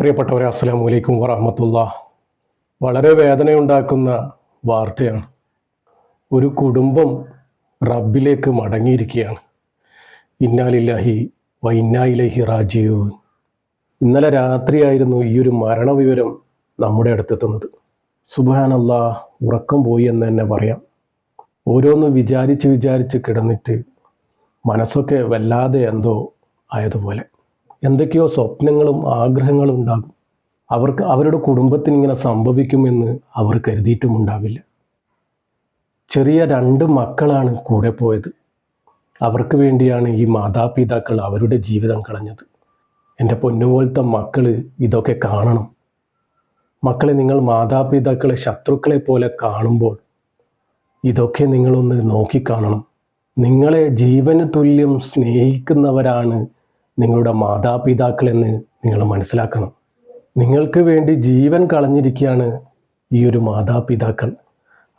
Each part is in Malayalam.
പ്രിയപ്പെട്ടവരെ അസ്സാം വലൈക്കും വറഹമത്തുള്ള. വളരെ വേദനയുണ്ടാക്കുന്ന വാർത്തയാണ്. ഒരു കുടുംബം റബ്ബിലേക്ക് മടങ്ങിയിരിക്കുകയാണ്. ഇന്നാലില്ലാഹി വൈന്നായിലഹി റാജീവ് ഇന്നലെ രാത്രിയായിരുന്നു ഈ ഒരു മരണവിവരം നമ്മുടെ അടുത്തെത്തുന്നത്. സുബാനല്ല ഉറക്കം പോയി എന്ന് തന്നെ പറയാം. ഓരോന്ന് വിചാരിച്ച് വിചാരിച്ച് കിടന്നിട്ട് മനസ്സൊക്കെ വല്ലാതെ എന്തോ ആയതുപോലെ. എന്തൊക്കെയോ സ്വപ്നങ്ങളും ആഗ്രഹങ്ങളും ഉണ്ടാകും. അവർക്ക് അവരുടെ കുടുംബത്തിന് ഇങ്ങനെ സംഭവിക്കുമെന്ന് അവർ കരുതിയിട്ടും ഉണ്ടാവില്ല. ചെറിയ രണ്ട് മക്കളാണ് കൂടെ പോയത്. അവർക്ക് വേണ്ടിയാണ് ഈ മാതാപിതാക്കൾ അവരുടെ ജീവിതം കളഞ്ഞത്. എന്റെ പൊന്നുപോലത്തെ മക്കൾ ഇതൊക്കെ കാണണം. മക്കളെ നിങ്ങൾ മാതാപിതാക്കളെ ശത്രുക്കളെ പോലെ കാണുമ്പോൾ ഇതൊക്കെ നിങ്ങളൊന്ന് നോക്കിക്കാണണം. നിങ്ങളെ ജീവന് തുല്യം സ്നേഹിക്കുന്നവരാണ് നിങ്ങളുടെ മാതാപിതാക്കളെന്ന് നിങ്ങൾ മനസ്സിലാക്കണം. നിങ്ങൾക്ക് വേണ്ടി ജീവൻ കളഞ്ഞിരിക്കുകയാണ് ഈ ഒരു മാതാപിതാക്കൾ.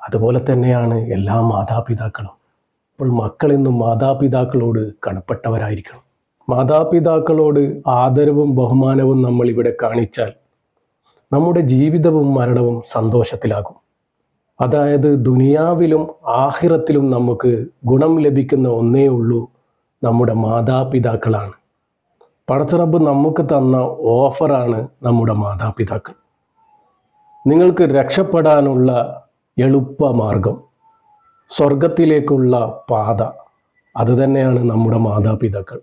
അതുപോലെ തന്നെയാണ് എല്ലാ മാതാപിതാക്കളും. അപ്പോൾ മക്കളെന്നും മാതാപിതാക്കളോട് കടപ്പെട്ടവരായിരിക്കണം. മാതാപിതാക്കളോട് ആദരവും ബഹുമാനവും നമ്മൾ ഇവിടെ കാണിച്ചാൽ നമ്മുടെ ജീവിതവും മരണവും സന്തോഷത്തിലാകും. അതായത് ദുനിയാവിലും ആഹിറത്തിലും നമുക്ക് ഗുണം ലഭിക്കുന്ന ഒന്നേ ഉള്ളൂ നമ്മുടെ മാതാപിതാക്കളാണ്. പടച്ചറബ് നമുക്ക് തന്ന ഓഫറാണ് നമ്മുടെ മാതാപിതാക്കൾ. നിങ്ങൾക്ക് രക്ഷപ്പെടാനുള്ള എളുപ്പമാർഗം സ്വർഗത്തിലേക്കുള്ള പാത അതുതന്നെയാണ് നമ്മുടെ മാതാപിതാക്കൾ.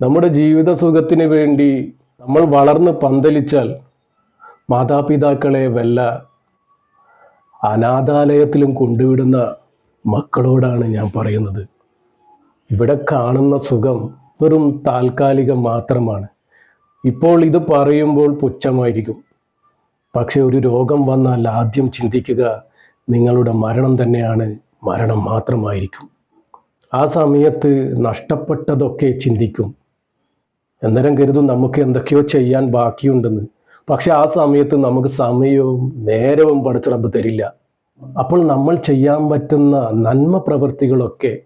നമ്മുടെ ജീവിത സുഖത്തിന് വേണ്ടി നമ്മൾ വളർന്ന് പന്തലിച്ചാൽ മാതാപിതാക്കളെ വല്ല അനാഥാലയത്തിലും കൊണ്ടുവിടുന്ന മക്കളോടാണ് ഞാൻ പറയുന്നത്. ഇവിടെ കാണുന്ന സുഖം വെറും താൽക്കാലികം മാത്രമാണ്. ഇപ്പോൾ ഇത് പറയുമ്പോൾ പുച്ഛമായിരിക്കും. പക്ഷെ ഒരു രോഗം വന്നാൽ ആദ്യം ചിന്തിക്കുക നിങ്ങളുടെ മരണം തന്നെയാണ് മരണം മാത്രമായിരിക്കും. ആ സമയത്ത് നഷ്ടപ്പെട്ടതൊക്കെ ചിന്തിക്കും. അന്നേരം കരുതും നമുക്ക് എന്തൊക്കെയോ ചെയ്യാൻ ബാക്കിയുണ്ടെന്ന്. പക്ഷെ ആ സമയത്ത് നമുക്ക് സമയവും നേരവും പഠിച്ചറബ് തരില്ല. അപ്പോൾ നമ്മൾ ചെയ്യാൻ പറ്റുന്ന നന്മ പ്രവൃത്തികളൊക്കെ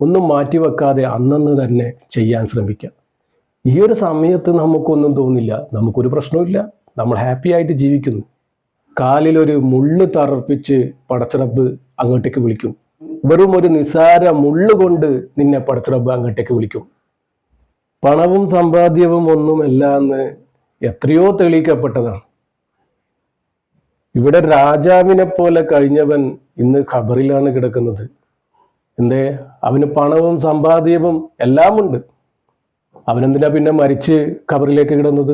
ഒന്നും മാറ്റിവെക്കാതെ അന്നന്ന് തന്നെ ചെയ്യാൻ ശ്രമിക്കുക ഈ ഒരു സമയത്ത് നമുക്കൊന്നും തോന്നില്ല. നമുക്കൊരു പ്രശ്നവുമില്ല. നമ്മൾ ഹാപ്പി ആയിട്ട് ജീവിക്കുന്നു. കാലിലൊരു മുള്ള് തറപ്പിച്ച് പടച്ചിറപ്പ് അങ്ങോട്ടേക്ക് വിളിക്കും. വെറും ഒരു നിസാര മുള്ള് കൊണ്ട് നിന്നെ പടച്ചിറപ്പ് അങ്ങോട്ടേക്ക് വിളിക്കും. പണവും സമ്പാദ്യവും ഒന്നുമല്ല എന്ന് എത്രയോ തെളിയിക്കപ്പെട്ടതാണ്. ഇവിടെ രാജാവിനെ പോലെ കഴിഞ്ഞവൻ ഇന്ന് ഖബറിലാണ് കിടക്കുന്നത്. എന്തേ? അവന് പണവും സമ്പാദ്യവും എല്ലാമുണ്ട്. അവനെന്തിനാ പിന്നെ മരിച്ച് കബറിലേക്ക് കിടന്നത്?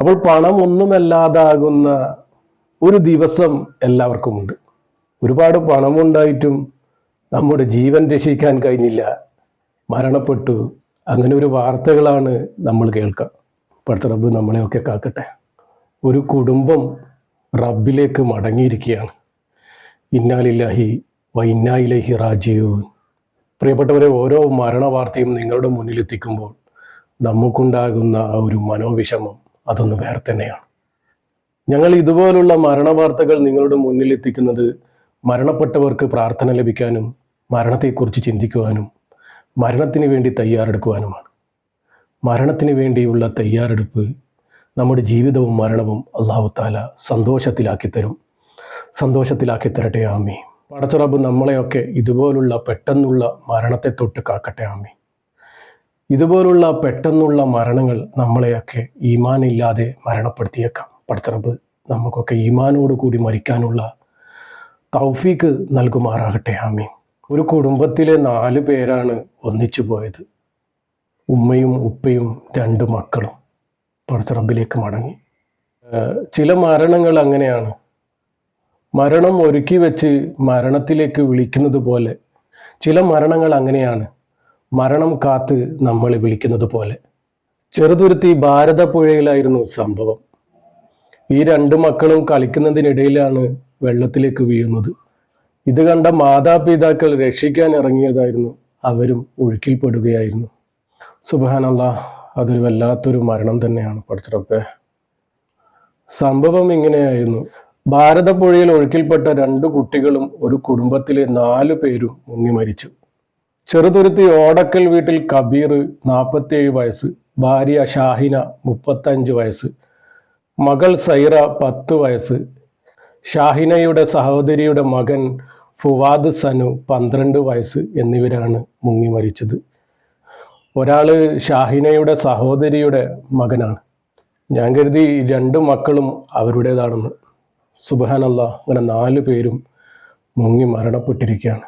അപ്പോൾ പണം ഒന്നുമല്ലാതാകുന്ന ഒരു ദിവസം എല്ലാവർക്കും ഉണ്ട് ഒരുപാട് പണമുണ്ടായിട്ടും നമ്മുടെ ജീവൻ രക്ഷിക്കാൻ കഴിഞ്ഞില്ല. മരണപ്പെട്ടു. അങ്ങനെ ഒരു വാർത്തകളാണ് നമ്മൾ കേൾക്കുക പഠിത്ത റബ്ബ് നമ്മളെയൊക്കെ കാക്കട്ടെ. ഒരു കുടുംബം റബ്ബിലേക്ക് മടങ്ങിയിരിക്കുകയാണ്. ഇന്നാലില്ലാഹി വൈന്നായിലഹി റാജിയോ പ്രിയപ്പെട്ടവരെ ഓരോ മരണവാർത്തയും നിങ്ങളുടെ മുന്നിലെത്തിക്കുമ്പോൾ നമുക്കുണ്ടാകുന്ന ആ ഒരു മനോവിഷമം അതൊന്ന് വേറെ തന്നെയാണ്. ഞങ്ങൾ ഇതുപോലുള്ള മരണവാർത്തകൾ നിങ്ങളുടെ മുന്നിലെത്തിക്കുന്നത് മരണപ്പെട്ടവർക്ക് പ്രാർത്ഥന ലഭിക്കാനും മരണത്തെക്കുറിച്ച് ചിന്തിക്കുവാനും മരണത്തിന് വേണ്ടി തയ്യാറെടുക്കുവാനുമാണ്. മരണത്തിന് വേണ്ടിയുള്ള തയ്യാറെടുപ്പ് നമ്മുടെ ജീവിതവും മരണവും അള്ളാഹു താല സന്തോഷത്തിലാക്കി തരും സന്തോഷത്തിലാക്കി തരട്ടെ ആമി പടച്ചുറബ് നമ്മളെയൊക്കെ ഇതുപോലുള്ള പെട്ടെന്നുള്ള മരണത്തെ തൊട്ട് കാക്കട്ടെ ആമി ഇതുപോലുള്ള പെട്ടെന്നുള്ള മരണങ്ങൾ നമ്മളെയൊക്കെ ഈമാനില്ലാതെ മരണപ്പെടുത്തിയേക്കാം. പടച്ചുറബ് നമുക്കൊക്കെ ഈമാനോട് കൂടി മരിക്കാനുള്ള തൗഫീക്ക് നൽകുമാറാകട്ടെ ആമി ഒരു കുടുംബത്തിലെ നാല് പേരാണ് ഒന്നിച്ചു പോയത്. ഉമ്മയും ഉപ്പയും രണ്ട് മക്കളും പടച്ചുറബിലേക്ക് മടങ്ങി. ചില മരണങ്ങൾ അങ്ങനെയാണ്. മരണം ഒരുക്കി വെച്ച് മരണത്തിലേക്ക് വിളിക്കുന്നത് പോലെ ചില മരണങ്ങൾ അങ്ങനെയാണ്. മരണം കാത്ത് നമ്മളെ വിളിക്കുന്നത് പോലെ. ചെറുതുരുത്തി ഭാരതപ്പുഴയിലായിരുന്നു സംഭവം. ഈ രണ്ട് മക്കളും കളിക്കുന്നതിനിടയിലാണ് വെള്ളത്തിലേക്ക് വീഴുന്നത്. ഇത് കണ്ട മാതാപിതാക്കൾ രക്ഷിക്കാൻ ഇറങ്ങിയതായിരുന്നു. അവരും ഒഴുക്കിൽപ്പെടുകയായിരുന്നു. സുബാനല്ല അതൊരു വല്ലാത്തൊരു മരണം തന്നെയാണ് പഠിച്ചിട്ടൊക്കെ സംഭവം ഇങ്ങനെയായിരുന്നു. ഭാരതപ്പുഴയിൽ ഒഴുക്കിൽപ്പെട്ട രണ്ടു കുട്ടികളും ഒരു കുടുംബത്തിലെ നാലു പേരും മുങ്ങി മരിച്ചു. ചെറുതുരുത്തി ഓടക്കൽ വീട്ടിൽ കബീർ നാൽപ്പത്തിയേഴ് വയസ്സ് ഭാര്യ ഷാഹിന മുപ്പത്തഞ്ച് വയസ്സ് മകൾ സൈറ പത്ത് വയസ്സ് ഷാഹിനയുടെ സഹോദരിയുടെ മകൻ ഫുവാദ് സനു പന്ത്രണ്ട് വയസ്സ് എന്നിവരാണ് മുങ്ങി മരിച്ചത്. ഒരാൾ ഷാഹിനയുടെ സഹോദരിയുടെ മകനാണ്. ഞാൻ കരുതി രണ്ട് മക്കളും അവരുടേതാണെന്ന്. സുബഹാനല്ല അങ്ങനെ നാല് പേരും മുങ്ങി മരണപ്പെട്ടിരിക്കുകയാണ്.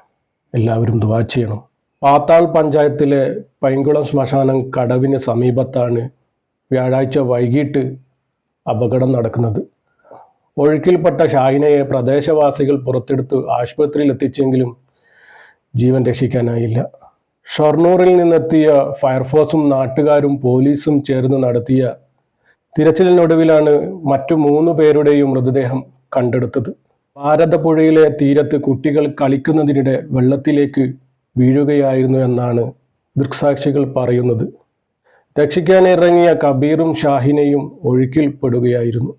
എല്ലാവരും ദുവാ ചെയ്യണം. പാത്താൾ പഞ്ചായത്തിലെ പൈങ്കുളം ശ്മശാനം കടവിന് സമീപത്താണ് വ്യാഴാഴ്ച വൈകിട്ട് അപകടം നടക്കുന്നത്. ഒഴുക്കിൽപ്പെട്ട ഷാഹിനയെ പ്രദേശവാസികൾ പുറത്തെടുത്ത് ആശുപത്രിയിൽ എത്തിച്ചെങ്കിലും ജീവൻ രക്ഷിക്കാനായില്ല. ഷൊർണൂറിൽ നിന്നെത്തിയ ഫയർഫോഴ്സും നാട്ടുകാരും പോലീസും ചേർന്ന് നടത്തിയ തിരച്ചിലിനൊടുവിലാണ് മറ്റു മൂന്ന് പേരുടെയും മൃതദേഹം കണ്ടെടുത്തത്. ഭാരതപ്പുഴയിലെ തീരത്ത് കുട്ടികൾ കളിക്കുന്നതിനിടെ വെള്ളത്തിലേക്ക് വീഴുകയായിരുന്നു എന്നാണ് ദൃക്സാക്ഷികൾ പറയുന്നത്. രക്ഷിക്കാനിറങ്ങിയ കബീറും ഷാഹിനയും ഒഴുക്കിൽപ്പെടുകയായിരുന്നു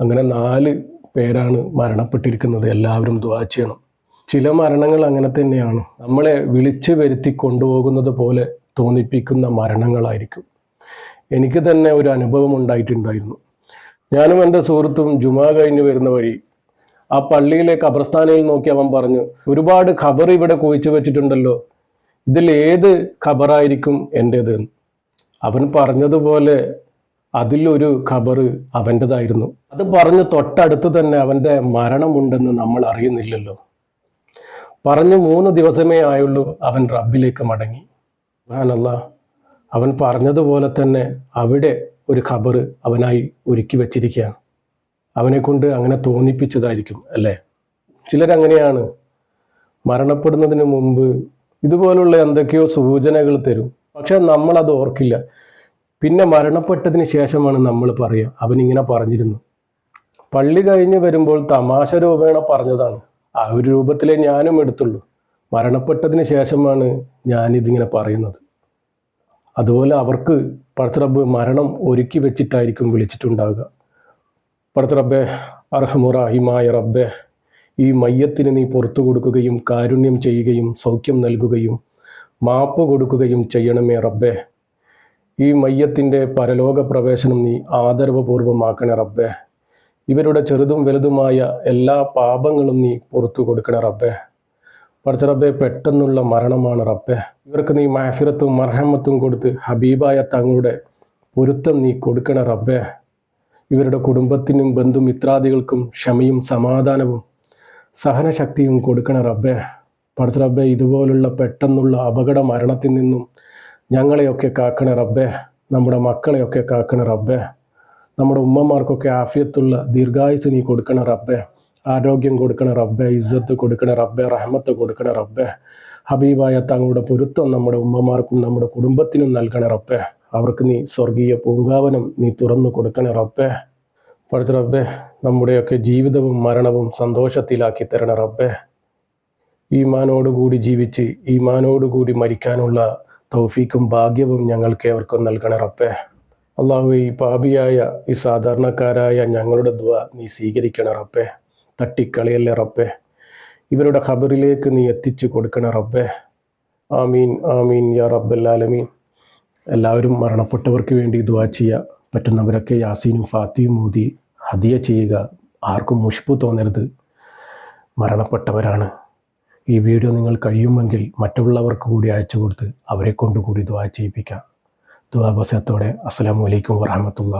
അങ്ങനെ നാല് പേരാണ് മരണപ്പെട്ടിരിക്കുന്നത്. എല്ലാവരും ദുവാ ചെയ്യണം. ചില മരണങ്ങൾ അങ്ങനെ തന്നെയാണ്. നമ്മളെ വിളിച്ചു വരുത്തി കൊണ്ടുപോകുന്നത് പോലെ തോന്നിപ്പിക്കുന്ന മരണങ്ങളായിരിക്കും. എനിക്ക് തന്നെ ഒരു അനുഭവം ഉണ്ടായിട്ടുണ്ടായിരുന്നു. ഞാനും എന്റെ സുഹൃത്തും ജുമാ കഴിഞ്ഞ് വരുന്ന വഴി ആ പള്ളിയിലെ ഖബർസ്ഥാനയിൽ നോക്കി അവൻ പറഞ്ഞു ഒരുപാട് ഖബർ ഇവിടെ കുഴിച്ചു വെച്ചിട്ടുണ്ടല്ലോ ഇതിൽ ഏത് ഖബറായിരിക്കും എന്റേത്? അവൻ പറഞ്ഞതുപോലെ അതിലൊരു ഖബർ അവന്റെതായിരുന്നു. അത് പറഞ്ഞ് തൊട്ടടുത്ത് തന്നെ അവന്റെ മരണമുണ്ടെന്ന് നമ്മൾ അറിയുന്നില്ലല്ലോ. പറഞ്ഞു മൂന്ന് ദിവസമേ ആയുള്ളൂ അവൻ റബ്ബിലേക്ക് മടങ്ങി. അവൻ പറഞ്ഞതുപോലെ തന്നെ അവിടെ ഒരു ഖബർ അവനായി ഒരുക്കി വച്ചിരിക്കുകയാണ് അവനെ കൊണ്ട് അങ്ങനെ തോന്നിപ്പിച്ചതായിരിക്കും അല്ലേ? ചിലരങ്ങനെയാണ്. മരണപ്പെടുന്നതിന് മുമ്പ് ഇതുപോലുള്ള എന്തൊക്കെയോ സൂചനകൾ തരും. പക്ഷെ നമ്മളത് ഓർക്കില്ല. പിന്നെ മരണപ്പെട്ടതിന് ശേഷമാണ് നമ്മൾ പറയുക അവനിങ്ങനെ പറഞ്ഞിരുന്നു. പള്ളി കഴിഞ്ഞ് വരുമ്പോൾ തമാശ രൂപേണ പറഞ്ഞതാണ്. ആ ഒരു രൂപത്തിലേ ഞാനും എടുത്തുള്ളൂ. മരണപ്പെട്ടതിന് ശേഷമാണ് ഞാനിതിങ്ങനെ പറയുന്നത്. അതുപോലെ അവർക്ക് മരണം ഒരുക്കി വെച്ചിട്ടായിരിക്കും വിളിച്ചിട്ടുണ്ടാവുക. പടത്തറബ്ബെ അർഹമുറാഹിമായ റബ്ബെ ഈ മയ്യത്തിന് നീ പുറത്തു കൊടുക്കുകയും കാരുണ്യം ചെയ്യുകയും സൗഖ്യം നൽകുകയും മാപ്പ് കൊടുക്കുകയും ചെയ്യണമേ റബ്ബെ. ഈ മയ്യത്തിന്റെ പരലോക പ്രവേശനം നീ ആദരവപൂർവമാക്കണേ റബ്ബെ. ഇവരുടെ ചെറുതും വലുതുമായ എല്ലാ പാപങ്ങളും നീ പുറത്തു കൊടുക്കണേ റബ്ബെ. പഠിച്ച റബ്ബെ പെട്ടെന്നുള്ള മരണമാണ് റബ്ബെ. ഇവർക്ക് നീ മാഫിറത്തും മർഹമത്തും കൊടുത്ത് ഹബീബായ തങ്ങളുടെ പൊരുത്തം നീ കൊടുക്കണ റബ്ബെ. ഇവരുടെ കുടുംബത്തിനും ബന്ധു ബന്ധുമിത്രാദികൾക്കും ക്ഷമയും സമാധാനവും സഹനശക്തിയും കൊടുക്കണ റബ്ബെ. പഠിച്ച റബ്ബെ ഇതുപോലുള്ള പെട്ടെന്നുള്ള അപകട മരണത്തിൽ നിന്നും ഞങ്ങളെയൊക്കെ കാക്കണ റബ്ബെ. നമ്മുടെ മക്കളെയൊക്കെ കാക്കണ റബ്ബെ. നമ്മുടെ ഉമ്മമാർക്കൊക്കെ ആഫിയത്തുള്ള ദീർഘായുസ് നീ കൊടുക്കണ റബ്ബെ. ആരോഗ്യം കൊടുക്കണ റബ്ബെ ഇജ്ജത്ത് കൊടുക്കണ റബ്ബെ റഹമത്ത് കൊടുക്കണ റബ്ബെ. ഹബീബായ തങ്ങളുടെ പൊരുത്തം നമ്മുടെ ഉമ്മമാർക്കും നമ്മുടെ കുടുംബത്തിനും നൽകണ റബ്ബെ. അവർക്ക് നീ സ്വർഗീയ പൂങ്കാവനം നീ തുറന്നു കൊടുക്കണ റബ്ബെ. പഠിച്ച റബ്ബെ നമ്മുടെയൊക്കെ ജീവിതവും മരണവും സന്തോഷത്തിലാക്കി തരണ റബ്ബെ. ഈമാനോടുകൂടി ജീവിച്ച് ഈമാനോടുകൂടി മരിക്കാനുള്ള തൗഫീക്കും ഭാഗ്യവും ഞങ്ങൾക്ക് ഏവർക്കും നൽകണ റബ്ബെ. അള്ളാഹു ഈ പാപിയായ ഈ സാധാരണക്കാരായ ഞങ്ങളുടെ ദ്വ നീ സ്വീകരിക്കണ റബ്ബെ. തട്ടിക്കളിയല്ലേ റബ്ബെ? ഇവരുടെ ഖബറിലേക്ക് നീ എത്തിച്ചു കൊടുക്കണ റബ്ബെ. ആമീൻ ആമീൻ യാ റബ്ബല്ലാലമീൻ എല്ലാവരും മരണപ്പെട്ടവർക്ക് വേണ്ടി ദുവാ ചെയ്യുക പറ്റുന്നവരൊക്കെ യാസീനും ഫാത്തിയും മോദി ഹദിയ ചെയ്യുക. ആർക്കും മുഷിപ്പ് തോന്നരുത്. മരണപ്പെട്ടവരാണ്. ഈ വീഡിയോ നിങ്ങൾ കഴിയുമെങ്കിൽ മറ്റുള്ളവർക്ക് കൂടി അയച്ചു കൊടുത്ത് അവരെ കൊണ്ടുകൂടി ദ്വാ ചെയ്യിപ്പിക്കാം. ദുവാ ബസത്തോടെ അസ്സലാമു അലൈക്കും വറഹമത്തുള്ള